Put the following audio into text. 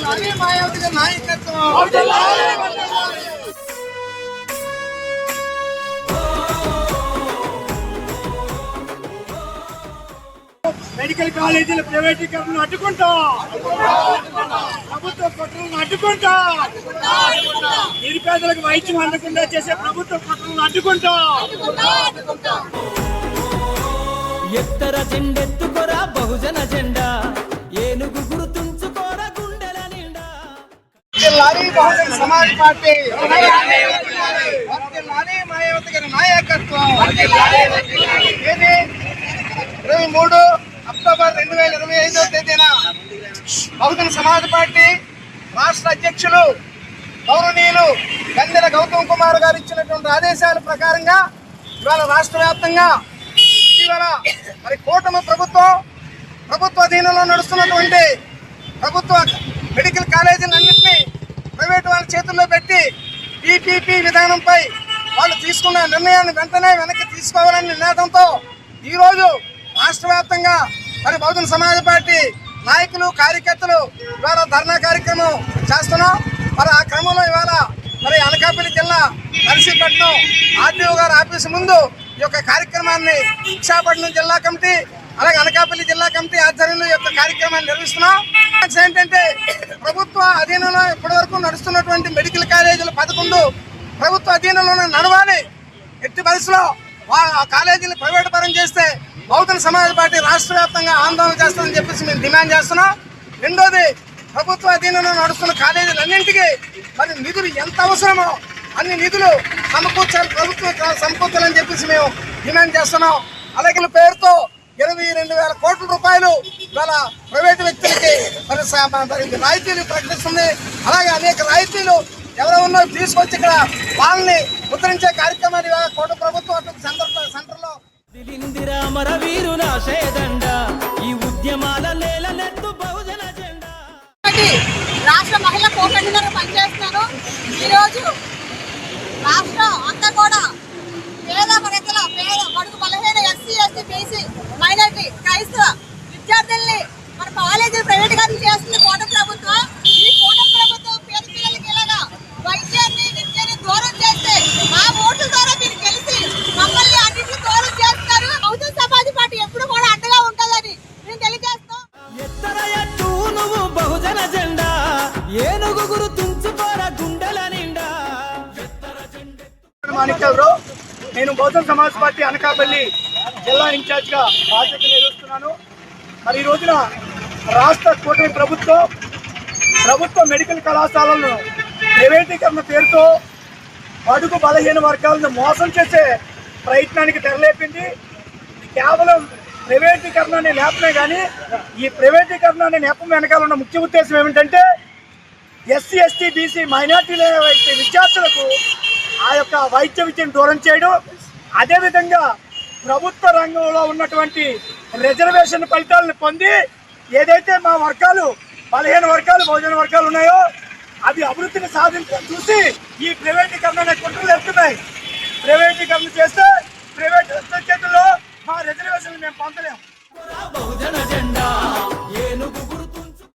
వర్ధిల్లాలి మాయావతి నాయకత్వం మెడికల్ కాలేజీల ప్రైవేటీకరణ అడ్డుకుంటాం. ప్రభుత్వ కుట్రలను అడ్డుకుంటాం. నిరుపేదలకు వైద్యం అందకుండా చేసే ప్రభుత్వ కుట్రలను అడ్డుకుంటాం. ఎత్తర జెండెత్తుకోరా బహుజన భారీ బహుజన సమాజ్ పార్టీ. మాయావతి గారి నాయకత్వం. ఏది? ఇరవై మూడు అక్టోబర్ రెండు వేల ఇరవై ఐదో తేదీన బహుజన సమాజ్ పార్టీ రాష్ట్ర అధ్యక్షులు గౌరవనీయులు గందెల గౌతమ్ కుమార్ గారు ఇచ్చినటువంటి ఆదేశాల ప్రకారంగా ఇవాళ రాష్ట్ర వ్యాప్తంగా ఇటీవల మరి కూటమి ప్రభుత్వం ప్రభుత్వ అధీనంలో నడుస్తున్నటువంటి ప్రభుత్వ మెడికల్ కాలేజీలన్నింటినీ ప్రైవేట్ వాళ్ళ చేతుల్లో పెట్టి పీపీపీ విధానంపై వాళ్ళు తీసుకున్న నిర్ణయాన్ని వెంటనే వెనక్కి తీసుకోవాలని నినాదంతో ఈరోజు రాష్ట్ర వ్యాప్తంగా మరి బహుజన సమాజ్ పార్టీ నాయకులు కార్యకర్తలు ఇవాళ ధర్నా కార్యక్రమం చేస్తున్నాం. మరి ఆ క్రమంలో ఇవాళ మరి అనకాపల్లి జిల్లా నర్సీపట్నం ఆర్టీఓ గారి ఆఫీసు ముందు ఈ యొక్క కార్యక్రమాన్ని విశాఖపట్నం జిల్లా కమిటీ అలాగే అనకాపల్లి జిల్లా కమిటీ ఆధ్వర్యంలో యొక్క కార్యక్రమాన్ని నిర్వహిస్తున్నాం. ఏంటంటే ప్రభుత్వ అధీనంలో ఇప్పటివరకు నడుస్తున్నటువంటి మెడికల్ కాలేజీలు పదకొండు ప్రభుత్వ అధీనంలోనే నడవాలి. ఎట్టి పరిస్థితిలో ఆ కాలేజీని ప్రైవేట్ పరం చేస్తే బహుజన సమాజ్ పార్టీ రాష్ట్ర వ్యాప్తంగా ఆందోళన చేస్తామని చెప్పేసి మేము డిమాండ్ చేస్తున్నాం. రెండోది ప్రభుత్వ అధీనంలో నడుస్తున్న కాలేజీలన్నింటికీ మరి నిధులు ఎంత అవసరమో అన్ని నిధులు సమకూర్చాలి ప్రభుత్వం సమకూర్చాలని చెప్పేసి మేము డిమాండ్ చేస్తున్నాం. అలాగే పేరుతో ఇరవై రెండు వేల కోట్ల రూపాయలు ఇవాళ ప్రైవేటు వ్యక్తులకి మరి రాయితీలు ప్రకటిస్తుంది. అలాగే అనేక రాయితీలు ఎవరో ఉన్నో తీసుకొచ్చి ఇక్కడ వాళ్ళని ముద్రించే కార్యక్రమాన్ని కోట ప్రభుత్వం అటు సెంటర్ సెంటర్లో దిలిందిరా మర వీరు నాశేదండ. ఈ ఉద్యమాల నేలనెత్తు బహుజన జెండా. ఒకటి రాష్ట్ర మహిళా కోకటిగా పనిచేస్తున్నాను ఈరోజు మాణిక్యాలరావు నేను బహుజన్ సమాజ్ పార్టీ అనకాపల్లి జిల్లా ఇన్ఛార్జ్గా బాధ్యత నిర్వహిస్తున్నాను. మరి ఈ రోజున రాష్ట్ర కూటమి ప్రభుత్వం ప్రభుత్వ మెడికల్ కళాశాలలను ప్రైవేటీకరణ పేరుతో అడుగు బలహీన వర్గాలను మోసం చేసే ప్రయత్నానికి తెరలేపింది. కేవలం ప్రైవేటీకరణ అనే నేపమే కానీ ఈ ప్రైవేటీకరణ అనే నేపం వెనకాల ఉన్న ముఖ్య ఉద్దేశం ఏమిటంటే ఎస్సీ ఎస్టీ బీసీ మైనార్టీల విద్యార్థులకు ఆ యొక్క వైద్య విద్యను దూరం చేయడం అదేవిధంగా ప్రభుత్వ రంగంలో ఉన్నటువంటి రిజర్వేషన్ ఫలితాలను పొంది ఏదైతే మా వర్గాలు బలహీన వర్గాలు బహుజన వర్గాలు ఉన్నాయో అవి అభివృద్ధిని సాధించడం చూసి ఈ ప్రైవేటీకరణ అనే కుట్రలు ఎత్తున్నాయి ప్రైవేటీకరణ చేస్తే